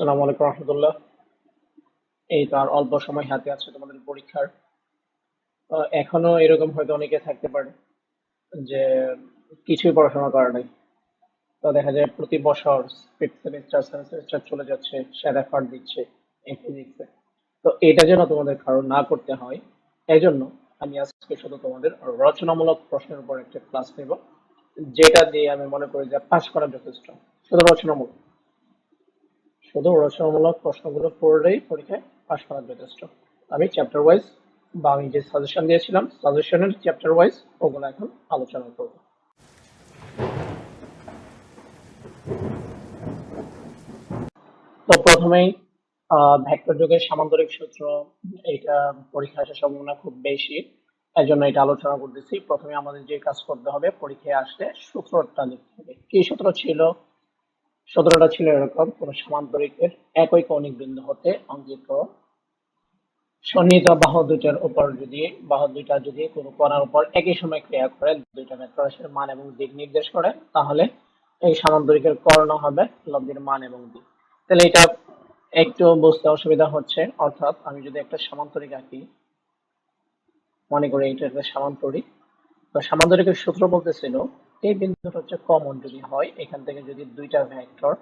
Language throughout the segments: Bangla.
আসসালামু আলাইকুম রহমতুল্লাহ। এই তো আর অল্প সময় হাতে আছে তোমাদের পরীক্ষার। এখনও এরকম হয়তো অনেকে থাকতে পারে যে কিছুই পড়াশোনা করা নাই। তো দেখা যায় প্রতি বছর ফিফথ সেমিস্টার সেভেন সেমিস্টার চলে যাচ্ছে, স্যার এফার্ট দিচ্ছে ফিজিক্সে তো এটা যেন তোমাদের কারও না করতে হয় এই জন্য আমি আজকে শুধু তোমাদের রচনামূলক প্রশ্নের উপর একটা ক্লাস নেব, যেটা দিয়ে আমি মনে করি যে পাস করা যথেষ্ট। শুধু রচনামূলক। শুধু রচনামূলক প্রশ্নগুলো পড়লেই পরীক্ষায় পাশ করা যথেষ্ট। আমি চ্যাপ্টার ওয়াইজ বা আমি যে সাজেশন দিয়েছিলাম সাজেশনের চ্যাপ্টার ওয়াইজ ওগুলো এখন আলোচনা করব। তো প্রথমেই ভেক্টর যুগের সামান্তরিক সূত্র এটা পরীক্ষা আসার সম্ভাবনা খুব বেশি। এই জন্য এটা আলোচনা করতেছি। প্রথমে আমাদের যে কাজ করতে হবে, পরীক্ষায় আসলে সূত্রটা লিখতে হবে। কি সূত্র ছিল? সূত্রটা ছিল এরকম, কোন সামান্তরিকের, একই কৌণিক বিন্দু হতে অঙ্কিত। সন্নিহিত বাহু দুইটার উপর যদি, বাহু দুইটা যদি কোনো কোণার উপর একই সময় ক্রিয়া করে, দুইটা মান এবং দিক নির্দেশ করে, তাহলে এই সামান্তরিকের কর্ণ হবে লব্ধির মান এবং দিক। তাহলে এটা একটু বুঝতে অসুবিধা হচ্ছে, অর্থাৎ আমি যদি একটা সামান্তরিক আঁকি, মনে করি এটা একটা সামান্তরিক। তো সামান্তরিকের সূত্র বলতেছিল এই বিন্দুটা হচ্ছে কমন যদি হয়, এখান থেকে যদি দুইটা ভেক্টর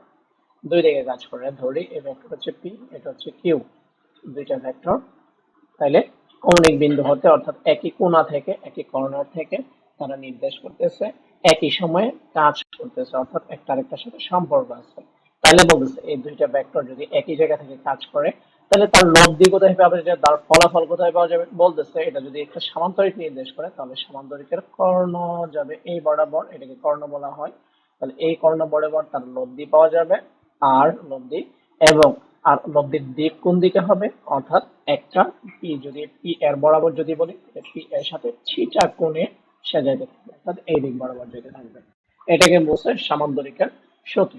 দুই দিকে কাজ করে, ধরি এই ভেক্টর হচ্ছে পি এটা হচ্ছে কিউ দুইটা ভেক্টর তাহলে কৌণিক বিন্দু হতে, অর্থাৎ একই কোণা থেকে, একই কর্নার থেকে তারা নির্দেশ করতেছে, একই সময়ে কাজ করতেছে, অর্থাৎ একটা আরেকটার সাথে সম্পর্ক আছে। তাহলে বলতেছে, এই দুইটা ভেক্টর যদি একই জায়গা থেকে কাজ করে তাহলে তার লব্ধি কোথায় পাওয়া যাবে তার ফলাফল কোথায় পাওয়া যাবে? বলতেছে, এটা যদি একটা সামান্তরিক নির্দেশ করে, তাহলে সামান্তরিকের কর্ণ যাবে এই বরাবর, এটাকে কর্ণ বলা হয়। তাহলে এই কর্ণ বরাবর তার লব্ধি পাওয়া যাবে আর লব্ধি এবং আর লব্ধির দিক কোন দিকে হবে? অর্থাৎ একটা পি যদি পি এর বরাবর যদি বলি পি এর সাথে ছিটা কোণে সাজাইতে থাকবে। অর্থাৎ এই দিক বরাবর যেতে থাকবে। এটাকে বলছে সামান্তরিকের সূত্র।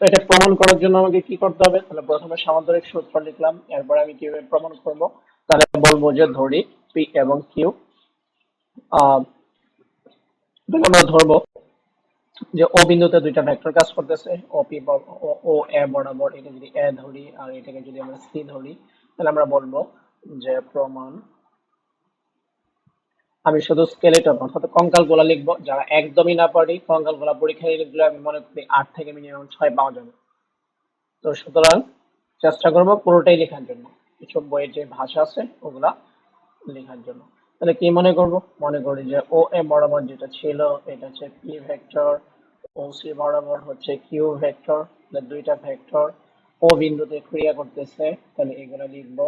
তো এটা প্রমাণ করার জন্য আমাকে কি করতে হবে? তাহলে প্রথমে সামান্তরিক সূত্র লিখলাম, এরপর আমি কীভাবে প্রমাণ করব? তাহলে বলব যে ধরি পি এবং কিউ আমরা ধরবো যে ও বিন্দুতে দুইটা ভেক্টর কাজ করতেছে ও পি ও এ বরাবর এটা যদি এ ধরি আর এটাকে যদি আমরা সি ধরি, তাহলে আমরা বলব যে প্রমাণ আমি শুধু স্কেলেটন অর্থাৎ কঙ্কাল গোলা লিখব। যারা একদমই না পারি, কঙ্কাল গোলা পরীক্ষায় লিখলে আমি মনে করি আট থেকে মিনিমাম ছয় পাওয়া যাবে। তো সুতরাং চেষ্টা করব পুরোটাই লেখার জন্য। কিছু বইয়ের যে ভাষা আছে, ওগুলা লেখার জন্য। তাহলে কি মনে করব? মনে করি যে ও এ বরাবর যেটা ছিল, এটা হচ্ছে পি ভেক্টর ও সি বরাবর হচ্ছে কিউ ভেক্টর দুইটা ভেক্টর ও বিন্দুতে ক্রিয়া করতেছে, তাহলে এগুলো লিখব।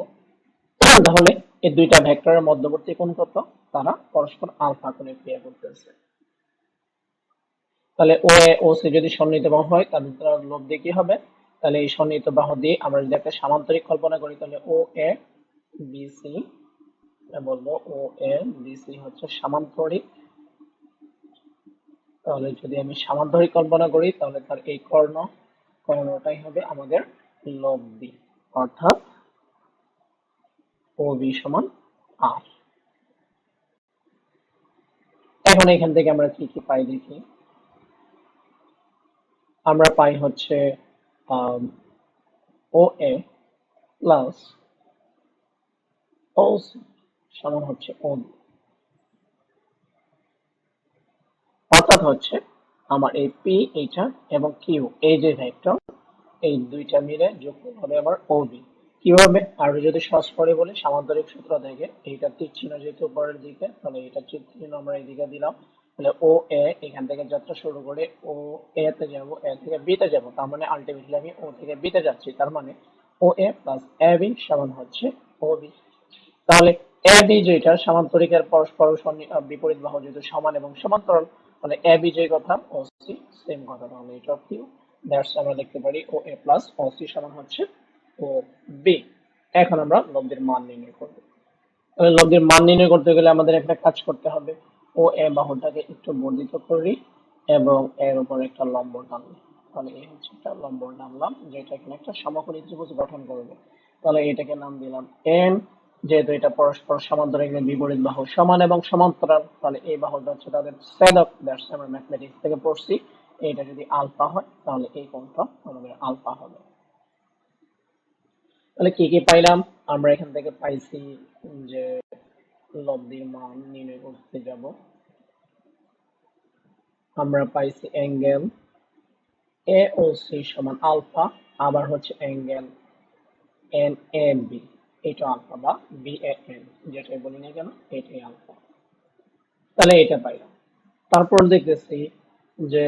তাহলে এই দুইটা ভেক্টরের মধ্যবর্তী কোণ কত? তারা পরস্পর আলফা কোণে ক্রিয়া করতেছে। তাহলে ও এ ও সি যদি সন্নিহিত বাহু হয় তাহলে তার লব্ধি কি হবে? তাহলে এই সন্নিহিত বাহু দিয়ে আমরা যদি একটা সামান্তরিক কল্পনা করি, তাহলে ও এ বি সি বলব ও এ বি সি হচ্ছে সামান্তরিক। তাহলে যদি আমি সামান্তরিক কল্পনা করি, তাহলে তার এই কর্ণ, কর্ণটাই হবে আমাদের লব্ধি অর্থাৎ ও বি সমান আর এখন এখান থেকে আমরা কি কি পাই দেখি? আমরা পাই হচ্ছে ও এ প্লাস ও সমান হচ্ছে ও অর্থাৎ হচ্ছে আমার এই পি এইটা এবং কিউ এই যে ভেক্টর এই দুইটা মিলে যুক্ত হবে আমার ও বি কীভাবে আর যদি সহজ করে বলি সামান্তরিক সূত্র থেকে এইটা তীর চিহ্ন যেহেতু উপরের দিকে, তাহলে এটা চিহ্ন আমরা এইদিকে দিলাম। তাহলে ও এ এখান থেকে যাত্রা শুরু করে ও এ তে যাব এ থেকে বি তে যাব, তার মানে আলটিমেটলি আমি ও থেকে বি তে যাচ্ছি, তার মানে ও এ প্লাস এ বি সমান হচ্ছে ও বি তাহলে এ বি যেটা সামান্তরিকের পরস্পর বিপরীত বাহু যেহেতু সমান এবং সমান্তরাল, তাহলে এ বি যে কথা ও সি সেম কথা, তাহলে এটা কিউ দ্যাটস আমরা লিখতে পারি ও এ প্লাস ও সি সমান হচ্ছে ও বি এখন আমরা লব্ধির মান নির্ণয় করব। তাহলে লব্ধির মান নির্ণয় করতে গেলে আমাদের একটা কাজ করতে হবে। ও এ বাহুটাকে একটু বর্ধিত করি এবং এর উপর একটা লম্ব টানবো তাহলে এই হচ্ছে একটা লম্ব টানলাম, যেটা এখানে একটা সমকোণী ত্রিভুজ গঠন করবে। তাহলে এটাকে নাম দিলাম এন যেহেতু এটা পরস্পর সমান্তরাল বিপরীত বাহু সমান এবং সমান্তরাল, তাহলে এই বাহুটা হচ্ছে তাদের ছেদক দ্যাটস আমরা ম্যাথমেটিক্স থেকে পড়ছি। এটা যদি আলফা হয়, তাহলে এই কোণটা আমাদের আলফা হবে। তাহলে কি কি পাইলাম? আমরা এখান থেকে পাইছি যে লব্ধির মান নির্ণয় করতে যাব। আমরা পাইছি অ্যাঙ্গেল এ ও সি সমান আলফা, আবার হচ্ছে অ্যাঙ্গেল এন এ বি এটা আলফা বা বি এন যেটাই বলি না কেন, এটাই আলফা। তাহলে এটা পাইলাম। তারপর দেখতেছি যে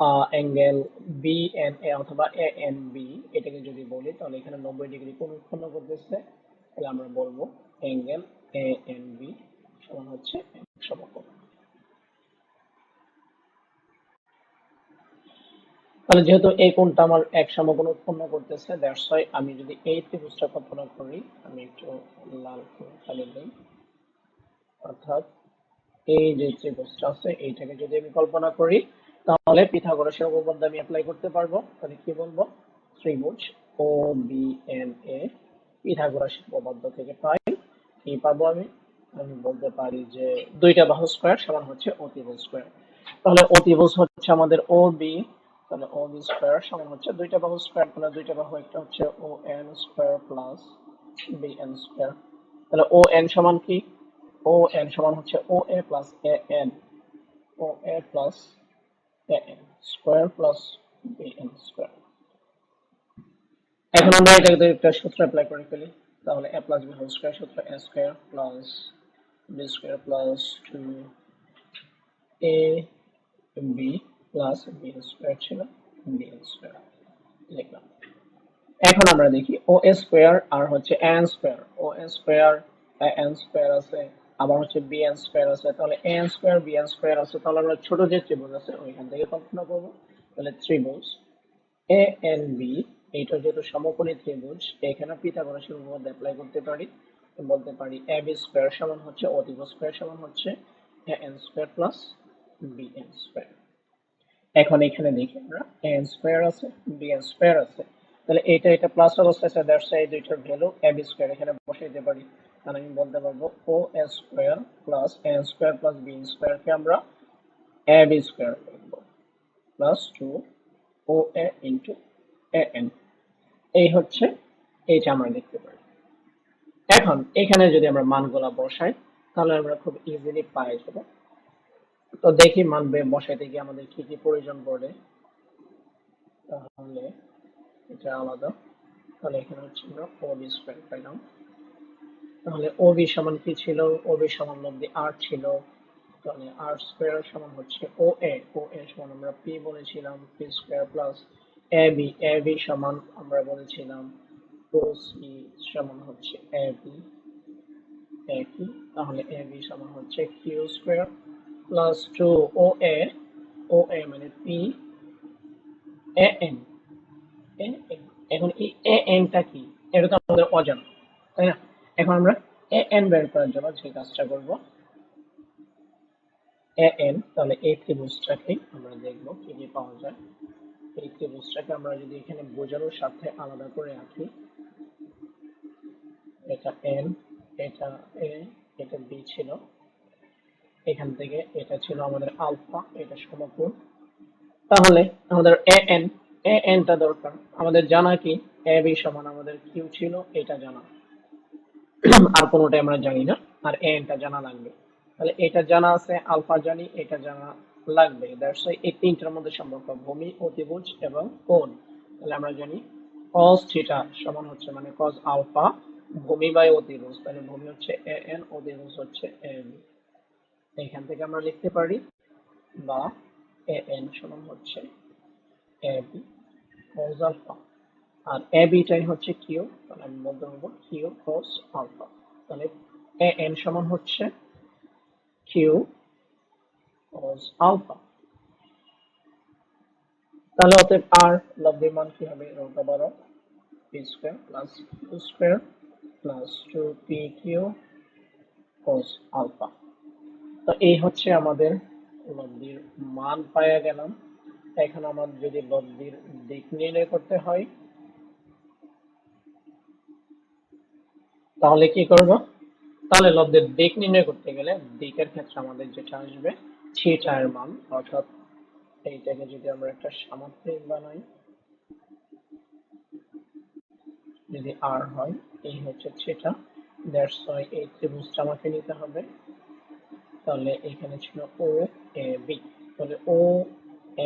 অ্যাঙ্গেল বি এন এ অথবা এ এন বি এটাকে যদি বলি, তাহলে এখানে নব্বই ডিগ্রি কোণ উৎপন্ন করতেছে। তাহলে আমরা বলব অ্যাঙ্গেল এ এন বি সমান হচ্ছে সমকোণ। তাহলে যেহেতু এই কোণটা আমার এক সমকোণ উৎপন্ন করতেছে দ্যাটস ওয়াই আমি যদি এই ত্রিভুজটা কল্পনা করি, আমি একটু লাল খালি দিই। অর্থাৎ এই যে ত্রিভুজটা আছে, এইটাকে যদি আমি কল্পনা করি তাহলে পিথাগোরাসের উপপাদ্য আমি অ্যাপ্লাই করতে পারব। তাহলে কি বলব? ত্রিভুজ ও বি এন এ পিথাগোরাসের উপপাদ্য থেকে পাই। কি পাবো আমি? আমি বলতে পারি যে দুইটা বাহু স্কয়ার সমান হচ্ছে অতিভুজ স্কয়ার তাহলে অতিভুজ হচ্ছে আমাদের ও বি তাহলে ও বি স্কয়ার সমান হচ্ছে দুইটা বাহু স্কয়ার তাহলে দুইটা বাহু একটা হচ্ছে O N square plus B N square তাহলে ও এন সমান কি? ও এন সমান হচ্ছে O A plus A N O A plus এখন আমরা এটাকে একটা সূত্র অ্যাপ্লাই করে ফেলি। তাহলে a plus B whole square সূত্র a square plus B square plus two A B plus B square ছিল বি স্কয়ার লিখলাম। এখন আমরা দেখি ও স্কয়ার আর হচ্ছে N square O square N square আছে আবার হচ্ছে বি এন স্কয়ার আছে, তাহলে N square B N square আছে, তাহলে আমরা ছোট যে ত্রিভুজ আছে ওইখান থেকে কল্পনা করব, তাহলে ত্রিভুজ এ এন বি এইটা যেহেতু সমকোণী ত্রিভুজ, এখানে পিথাগোরাসের উপপাদ্য অ্যাপ্লাই করতে পারি বলতে পারি এ বি স্কয়ার সমান হচ্ছে অতিভুজ স্কয়ার সমান হচ্ছে A N square plus B N square এখন এখানে দেখি আমরা এ এন স্কয়ার আছে বি এন স্কয়ার আছে, তাহলে এটা এটা প্লাস অবস্থায় দ্যাটস এই দুইটার ভ্যালু এ বি স্কয়ার এখানে বসাইতে পারি। তাহলে আমি বলতে পারব O A square plus N square plus B square কে আমরা এ বি স্কয়ার লিখব plus two O A into A N এই হচ্ছে এইটা আমরা দেখতে পারি এখন এখানে যদি আমরা মানগুলা বসাই, তাহলে আমরা খুব ইজিলি পাই যাব। তো দেখি মান বসাইতে গিয়ে আমাদের কি কি প্রয়োজন পড়ে। তাহলে এটা আলাদা। তাহলে এখানে হচ্ছে আমরা ও বি স্কয়ার পাইলাম। তাহলে ও বি সমান কি ছিল? ও বি সমান লব্ধি আর ছিল। তাহলে আর স্কয়ার সমান হচ্ছে ও এ ও এ সমান আমরা পি বলেছিলাম। P square plus A B A B সমান আমরা বলেছিলাম ও সি সমান হচ্ছে এ বি একই তাহলে এ বি সমান হচ্ছে Q square plus two O A O A মানে পি এ এন এখন এই এ এনটা কি? এটা তো আমাদের অজানা, তাই না? এখন আমরা এ এন বের করার জন্য যে কাজটা করব এ এন তাহলে এই ত্রিভুজটাকে আমরা দেখব কি কি পাওয়া যায়। এই ত্রিভুজটাকে আমরা যদি এখানে বোঝানোর সাথে আলাদা করে রাখি এটা এন এটা এ এটা বি ছিল। এখান থেকে এটা ছিল আমাদের আলফা, এটা সমকোণ। তাহলে আমাদের এ এন এ এনটা দরকার। আমাদের জানা কি? এ বি সমান আমাদের কিউ ছিল, এটা জানা। আর কোনোটাই আমরা জানি না, আর এনটা জানা লাগবে। তাহলে এটা জানা আছে, আলফা জানি, এটা জানা লাগবে। এই তিনটার মধ্যে সম্পর্ক, ভূমি, অতিভুজ এবং কোণ। তাহলে আমরা জানি cos থিটা সমান হচ্ছে মানে cos আলফা ভূমি বাই অতিভুজ। তাহলে ভূমি হচ্ছে এ এন অতিভুজ হচ্ছে এ বি এখান থেকে আমরা লিখতে পারি বা এ এন সমান হচ্ছে এ বি cos আলফা আর এ বিটাই হচ্ছে কিউ, তাহলে আমি বলতে পারব কিউ cos আলফা তাহলে এ এন সমান হচ্ছে কিউ cos আলফা তাহলে অতএব আর লব্ধির মান কি হবে? রোটা বারো P square plus Q square plus two P Q cos alpha তো এই হচ্ছে আমাদের লব্ধির মান পাওয়া গেলাম। এখন আমাদের যদি লব্ধির দিক নির্ণয় করতে হয় তাহলে কি করব? তাহলে লব্ধের দিক নির্ণয় করতে গেলে দিকের ক্ষেত্রে আমাদের যেটা আসবে থিটা এর মান, অর্থাৎ এইটাকে যদি আমরা একটা সামাত্রিক বানাই, যদি আর হয়, এই হচ্ছে সেটা দ্যাটস ওয়াই এই ত্রিভুজটা আমাকে নিতে হবে। তাহলে এখানে ছিল ও এ বি তাহলে ও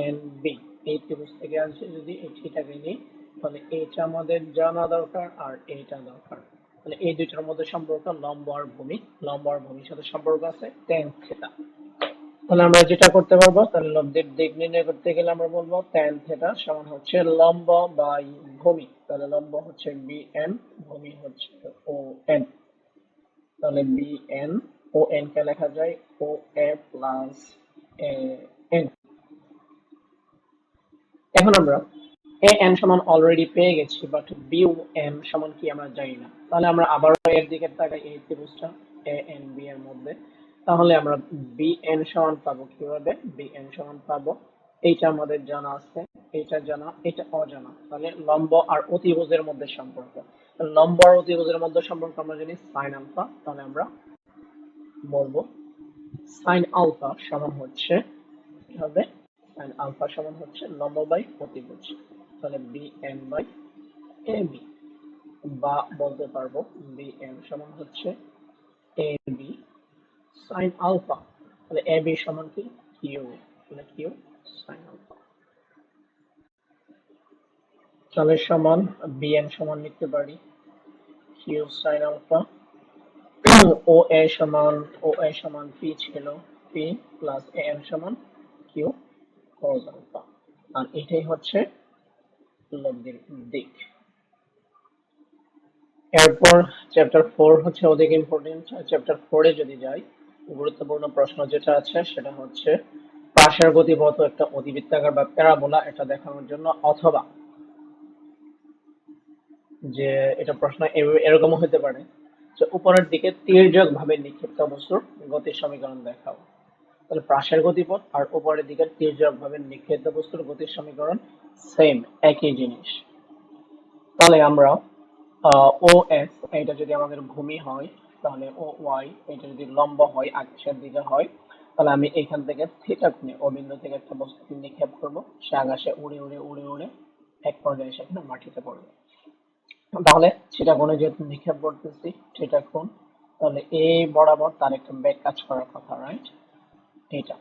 এন বি এই ত্রিভুজ থেকে আসছে, যদি এই থিটাকে নিই, তাহলে এইটা আমাদের জানা দরকার আর এইটা দরকার। তাহলে এই দুইটার মধ্যে সম্পর্ক লম্ব আর ভূমি লম্ব আর ভূমির সাথে সম্পর্ক আছে, tan থিটা তাহলে আমরা যেটা করতে পারব, তাহলে লব্ধের দিক নির্ণয় করতে গেলে আমরা বলব tan থিটা সমান হচ্ছে লম্ব বাই ভূমি। তাহলে লম্ব হচ্ছে bn, ভূমি হচ্ছে on তাহলে bn ও n কে লেখা যায় ও এ প্লাস এন এখন আমরা এন সমান অলরেডি পেয়ে গেছি বাট এন সমান কি আমরা জানি না। তাহলে আমরা আবার এর দিকে তাকাই, এই ত্রিভুজটা এর মধ্যে। তাহলে আমরা সমান পাবো কীভাবে? সমান পাবো, এইটা আমাদের জানা আছে জানা এটা অজানা। তাহলে লম্ব আর অতিভুজের মধ্যে সম্পর্ক। লম্ব আর অতিভুজের মধ্যে সম্পর্ক আমরা জানি সাইন আলফা তাহলে আমরা বলব সাইন আলফা সমান হচ্ছে হবে সাইন আলফা সমান হচ্ছে লম্ব বাই অতিভুজ। তাহলে বি বাই এ বি বলতে পারব বি সমান হচ্ছে এ বি সাইন আলফা তাহলে এ বি সমান কি? কিউ তাহলে কিউ সাইন আলফা তাহলে সমান বি সমান লিখতে পারি। Q sine alpha O A সমান ও এ সমান পি ছিল। পি প্লাস এ এন সমান কিউ cos আলফা আর এটাই হচ্ছে লব্ধির দিক এরপর চ্যাপ্টার ফোর হচ্ছে অধিক ইম্পর্টেন্ট চ্যাপ্টার ফোরে যদি যাই, গুরুত্বপূর্ণ প্রশ্ন যেটা আছে সেটা হচ্ছে, পাশের গতিপথ একটা অতিবৃত্তাকার বা প্যারাবোলা এটা দেখানোর জন্য, অথবা যে এটা প্রশ্ন এরকম হতে পারে। যে উপরের দিকে তির্যক ভাবে নিক্ষিপ্ত বস্তুর গতির সমীকরণ দেখাও। তাহলে প্রাসের গতিপথ আর উপরের দিকে তির্যক ভাবে নিক্ষিপ্ত বস্তুর গতির সমীকরণ সেম একই জিনিস। তাহলে আমরা ও এস এটা যদি আমাদের ভূমি হয়, তাহলে ও ওয়াই এটা যদি লম্ব হয়, আকাশের দিকে হয়, তাহলে আমি এখান থেকে থিটা কোণে, ও থেকে একটা বস্তুকে নিক্ষেপ করব, সে আকাশে উড়ে উড়ে উড়ে উড়ে এক পর্যায়ে সেখানে মাটিতে পড়বে। তাহলে থিটা কোণে যেহেতু নিক্ষেপ করতেছি থিটা কোণ, তাহলে এই বরাবর তার একটা ব্যাক কাজ করার কথা রাইট এটা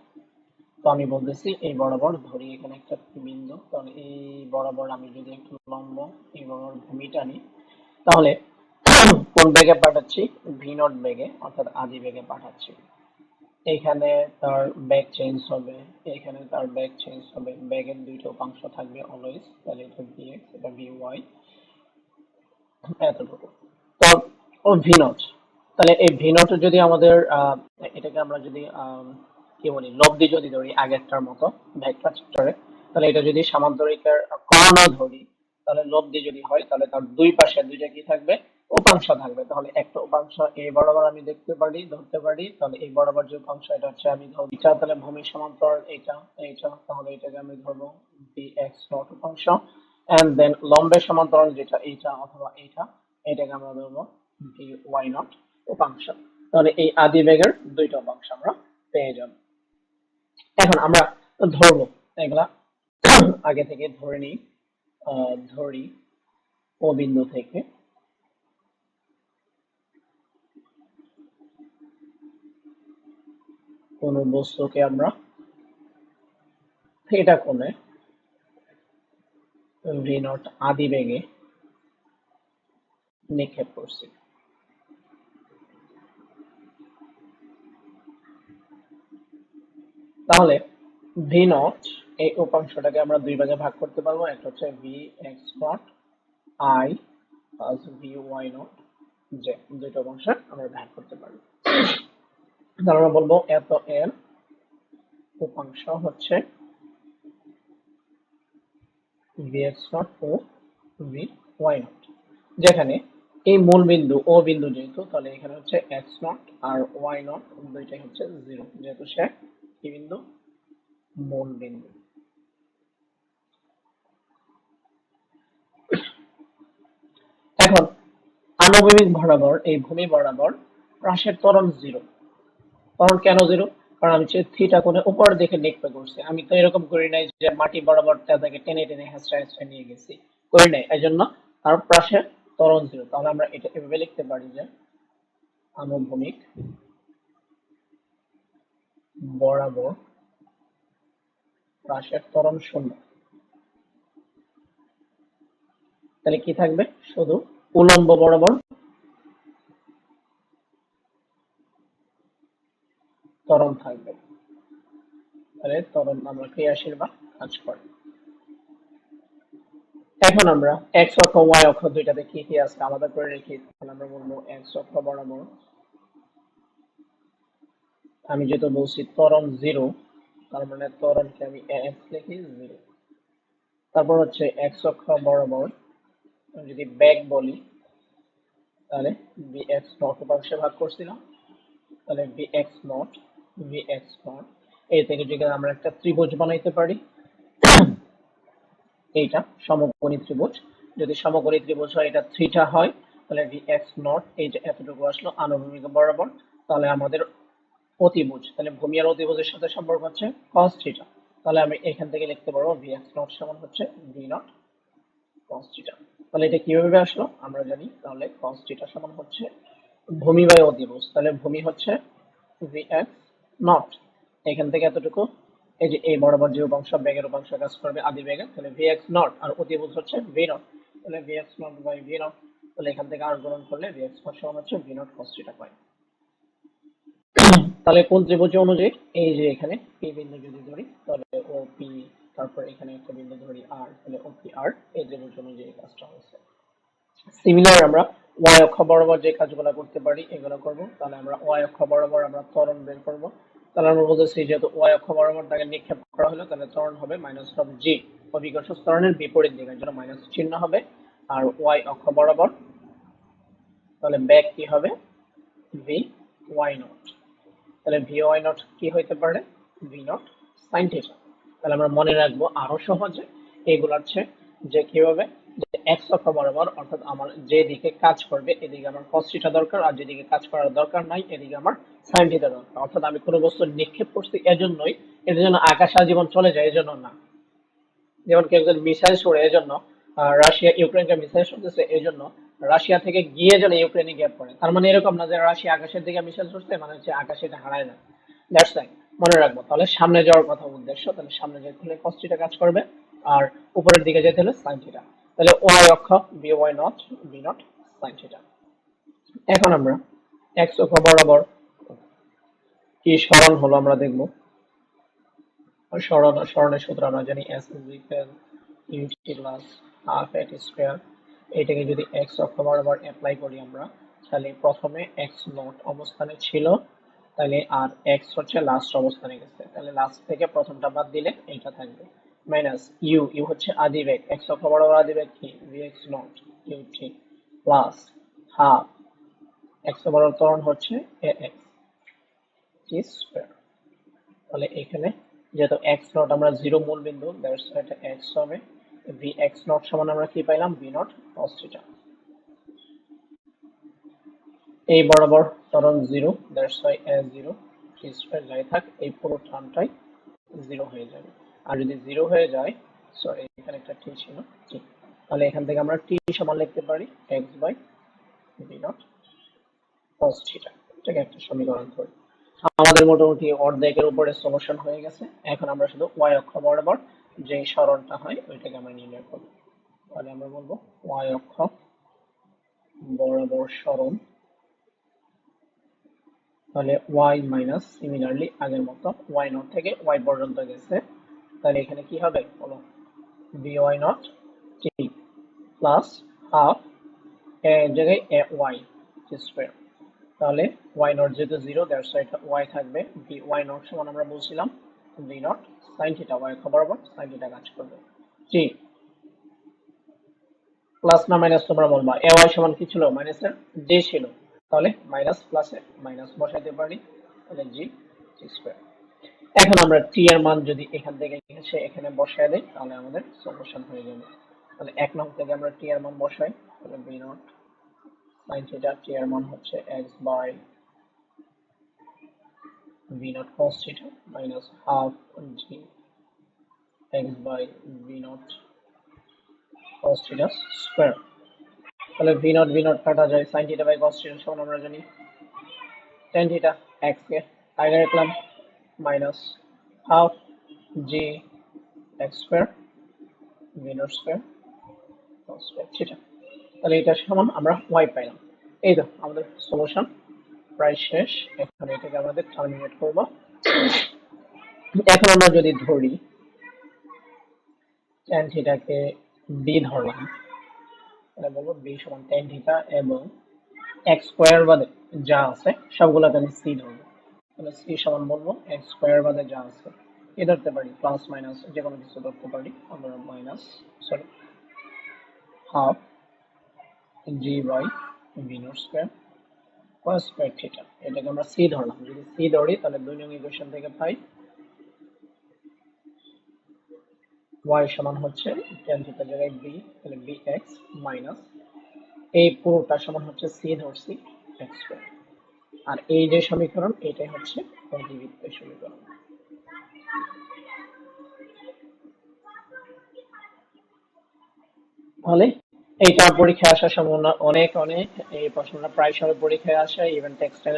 তো আমি বলতেছি, এই বরাবর ধরি এখানে একটা বিন্দু। তাহলে এই বরাবর আমি যদি একটু লম্ব, এই বরাবর ভূমিটা নিই তাহলে কোন বেগে পাঠাচ্ছি? ভি নট বেগে, অর্থাৎ আদি বেগে পাঠাচ্ছি। এখানে তার ব্যাগ চেঞ্জ হবে, এখানে তার ব্যাগ চেঞ্জ হবে। ব্যাগের দুইটা উপাংশ থাকবে অলওয়েজ তাহলে এটা ভি এক্স এটা ভি ওয়াই এতটুকু। তো, ও ভি নট। তাহলে এই ভি নট যদি আমাদের এটাকে আমরা যদি কি বলি লব্ধি যদি ধরি আগেরটার মতো ভেক্টর চ্যাপ্টারে তাহলে এটা যদি সামান্তরিকের কর্ণ ধরি, তাহলে লব্ধি যদি হয়, তাহলে তার দুই পাশে দুইটা কি থাকবে? উপাংশ থাকবে। তাহলে একটা উপাংশ এই বরাবর আমি দেখতে পারি, ধরতে পারি, তাহলে এই বরাবর যে উপাংশ, এটা হচ্ছে আমি ধরবো। এটা তাহলে ভূমি সমান্তরাল, এটা এইটা তাহলে এটাকে আমি ধরবো এক্স নট উপাংশ এন্ড দেন লম্বের সমান্তরাল যেটা, এইটা অথবা এইটা, এটাকে আমরা ধরবো ওয়াই নট উপাংশ। তাহলে এই আদি বেগের দুইটা উপাংশ আমরা পেয়ে যাব। এখন আমরা ধরবো। এগুলা আগে থেকে ধরে নিই ধরি ও বিন্দু থেকে। কোন বস্তুকে আমরা এটা কোণে ভি আদি বেগে নিক্ষেপ করছি। তাহলে ভি নট এই উপাংশটাকে আমরা দুই ভাগে ভাগ করতে পারব। একটা হচ্ছে V X nought I plus V Y nought J দুইটা উপাংশে আমরা ভাগ করতে পারব। তাহলে আমরা বলব এত এর উপাংশ হচ্ছে ভি এক্স নট ও ভি ওয়াই নট যেখানে এই মূল বিন্দু ও বিন্দু যেহেতু, তাহলে এখানে হচ্ছে এক্স নট আর ওয়াই নট দুইটাই হচ্ছে জিরো যেহেতু সে কি বিন্দু মূল বিন্দু। এখন আনুভূমিক বরাবর, এই ভূমি বরাবর হ্রাসের ত্বরণ জিরো ত্বরণ কেন জিরো কারণ আমি থিটা কোণে উপর দিকে নিক্ষেপ করছি। আমি তো এরকম করি নাই যে মাটি বরাবর তাদেরকে টেনে টেনে হেঁচড়া হেঁচড়া নিয়ে গেছি। করি নাই। এই জন্য তার পাশে ত্বরণ জিরো তাহলে আমরা এটা এভাবে লিখতে পারি যে আনুভূমিক বরাবর হ্রাসের ত্বরণ শূন্য। তাহলে কি থাকবে? শুধু উলম্ব বরাবর ত্বরণ থাকবে। তাহলে ত্বরণ আমরা ক্রিয়াশীল বা কাজ করে। এখন আমরা x অক্ষ, y অক্ষ দুইটাতে কি কি আছে আলাদা করে রেখে তাহলে আমরা বলব x অক্ষ বরাবর আমি যেহেতু বলছি ত্বরণ জিরো তার মানে ত্বরণকে আমি x লিখি জিরো তারপর হচ্ছে x অক্ষ বরাবর যদি ব্যাক বলি, তাহলে bx নট উপাংশে ভাগ করছিলাম, তাহলে B X nought B X nought এই থেকে যদি আমরা একটা ত্রিভুজ বানাইতে পারি, এইটা সমকোণী ত্রিভুজ। যদি সমকোণী ত্রিভুজ হয়, এটা থ্রিটা হয়, তাহলে vx নট এই যে এতটুকু আসলো আনুভূমিক বরাবর। তাহলে আমাদের অতিভুজ। তাহলে ভূমি আর অতিভুজের সাথে সম্পর্ক হচ্ছে cos থিটা তাহলে আমি এখান থেকে লিখতে পারব vx নট সমান হচ্ছে v নট cos থিটা তাহলে এটা কীভাবে আসলো? আমরা জানি তাহলে cos থিটা সমান হচ্ছে ভূমি বাই অতিভুজ। তাহলে ভূমি হচ্ছে vx নট এখান থেকে এতটুকু। এই যে এই বরাবর যে উপাংশ, বেগের উপাংশ কাজ করবে আদি বেগে। তাহলে vx নট আর অতিভুজ হচ্ছে v নট তাহলে vx nought by v nought তাহলে এখান থেকে আর গ্রহণ করলে vx নট সমান হচ্ছে v নট cos থিটা পাই। তাহলে কোন ত্রিভুজ অনুযায়ী? এই যে এখানে পি বিন্দু যদি ধরি, তাহলে ও পি তারপর এখানে একটা বিন্দু ধরি আর তাহলে ও পি আর এই ত্রিভুজ অনুযায়ী কাজটা হয়েছে। সিমিলার আমরা y অক্ষ বরাবর যে কাজগুলো করতে পারি, এগুলো করব। তাহলে আমরা y অক্ষ বরাবর আমরা ত্বরণ বের করব। তাহলে আমরা বলতেছি যেহেতু y অক্ষ বরাবর তাকে নিক্ষেপ করা হলো, তাহলে ত্বরণ হবে মাইনাস অফ জি অভিকর্ষ ত্বরণের বিপরীত দিকের জন্য মাইনাস চিহ্ন হবে। আর ওয়াই অক্ষ বরাবর, তাহলে ব্যাক কি হবে? V, y নট তাহলে ভি ওয়াই নট কি হইতে পারে? ভি নট সাইন থিটা তাহলে আমরা মনে রাখব আরও সহজে এগুলো হচ্ছে যে কীভাবে? এক্স অক্ষ বরাবর, অর্থাৎ আমার যে দিকে কাজ করবে, এদিকে আমার cos থিটা দরকার, আর যেদিকে কাজ করার দরকার নাই, এদিকে আমার সাইন থিটা দরকার। অর্থাৎ আমি কোনো বস্তু নিক্ষেপ করছি এজন্যই এর জন্য আকাশ আজীবন চলে যায়, এজন্য না। যেমন কেউ একজন মিসাইল ছড়ে এজন্য রাশিয়া, ইউক্রেনকে মিসাইল ছড়তেছে এজন্য রাশিয়া থেকে গিয়ে যেন ইউক্রেনে গিয়ে পড়ে। তার মানে এরকম না যে রাশিয়া আকাশের দিকে মিসাইল ছড়ছে মানে হচ্ছে আকাশে এটা হারায় না। মনে রাখব। তাহলে সামনে যাওয়ার কথা উদ্দেশ্য, তাহলে সামনে যেতে হলে থিটা কাজ করবে, আর উপরের দিকে যেতে হলে থিটা তাহলে y অক্ষ B Y nought B nought theta এখন আমরা x অক্ষ বরাবর কি সরণ হলো আমরা দেখব। সরণ সরণের সূত্র আমরা জানি s is equal ut plus half at square এটাকে যদি x অক্ষ বরাবর অ্যাপ্লাই করি আমরা, তাহলে প্রথমে x নট অবস্থানে ছিল, তাহলে আর x হচ্ছে লাস্ট অবস্থানে গেছে। তাহলে লাস্ট থেকে প্রথমটা বাদ দিলে এটা থাকবে। মাইনাস ইউ ইউ হচ্ছে আদি বেগ x অক্ষ বরাবর আদি বেগ কি? vx nought U T plus half x বরাবর ত্বরণ হচ্ছে ax টি স্কয়ার তাহলে এখানে যেহেতু x নট আমরা জিরো মূল বিন্দু দ্যাটস এটা x হবে। Vx নট সমান আমরা কি পাইলাম? এই বরাবর দ্যাটস এ যাই থাক, এই পুরো টার্মটাই হয়ে যাবে। আর যদি জিরো হয়ে যায় এখানে একটা টি ছিল টি তাহলে এখান থেকে আমরা টি সমান লিখতে পারি x by V nought cos theta এটাকে একটা সমীকরণ ধরি। আমাদের মোটামুটি অর্ধেকের উপরে সলিউশন হয়ে গেছে। এখন আমরা শুধু y অক্ষ বরাবর যে সরণটা হয়, ওইটাকে আমরা নির্ণয় করব তাহলে আমরা বলব y অক্ষ বরাবর সরণ। তাহলে y মাইনাস সিমিলারলি আগের মতো y নট থেকে y পর্যন্ত গেছে। তাহলে এখানে কি হবে? বলো। by nought t plus half এর জায়গায় a, y স্কয়ার তাহলে y নট যেহেতু জিরো দ্যাটস ওয়াই এটা y থাকবে। y নট সমান আমরা বলছিলাম। v nought sin theta y অক্ষ বরাবর sin থিটা কাজ করবে। t প্লাস না, মাইনাস তোমরা বলবা। এ, ওয়াই সমান কি ছিল? মাইনাসের জি ছিল। তাহলে মাইনাস প্লাসে মাইনাস বসাইতে পারি। তাহলে জি স্কয়ার। এখন আমরা টি এর মান যদি এখান থেকে এসে এখানে বসায় দেই, তাহলে আমাদের সলিউশন হয়ে যাবে। তাহলে এক নং থেকে আমরা টি এর মান বসাই। তাহলে B nought sine theta T এর মান হচ্ছে x by v nought cos theta minus half G x by v nought cos theta square তাহলে ভি নট ভি নট কাটা যায় sine theta by cos theta সমান আমরা জানি টেন থিটা এক্স কে আগে রাখলাম half G X square V nought square cos square theta তাহলে এটা সমান আমরা ওয়াই পাইলাম। এই তো আমাদের সলিউশন প্রায় শেষ। এখন এটাকে আমাদের টার্মিনেট করব। এখন আমরা যদি ধরি, tan থিটাকে বি ধরলাম, তাহলে বলব বি সমান tan থিটা এবং এক্স স্কোয়ার বাদে যা আছে, সবগুলোকে আমি সি ধরবো। তাহলে সি সমান বলব এক্স স্কোয়ার বাদে যা আছে, এ ধরতে পারি প্লাস মাইনাস যে কোনো কিছু ধরতে পারি, আমরা minus sorry half G by V nought square cos square theta এটাকে আমরা সি ধরলাম। যদি সি ধরি, তাহলে দুই নং ইকুয়েশন থেকে পাই y সমান হচ্ছে tan থিটা জায়গায় b, তাহলে bx মাইনাস এই পুরোটা সমান হচ্ছে c ধরছি x স্কয়ার আর এই যে সমীকরণ, এটাই হচ্ছে পর্যাবৃত্তের সমীকরণ। তাহলে এইটা পরীক্ষায় আসার সম্ভাবনা অনেক অনেক। এই প্রশ্নটা প্রায় সবাই পরীক্ষায় আসে ইভেন টেক্সটাইল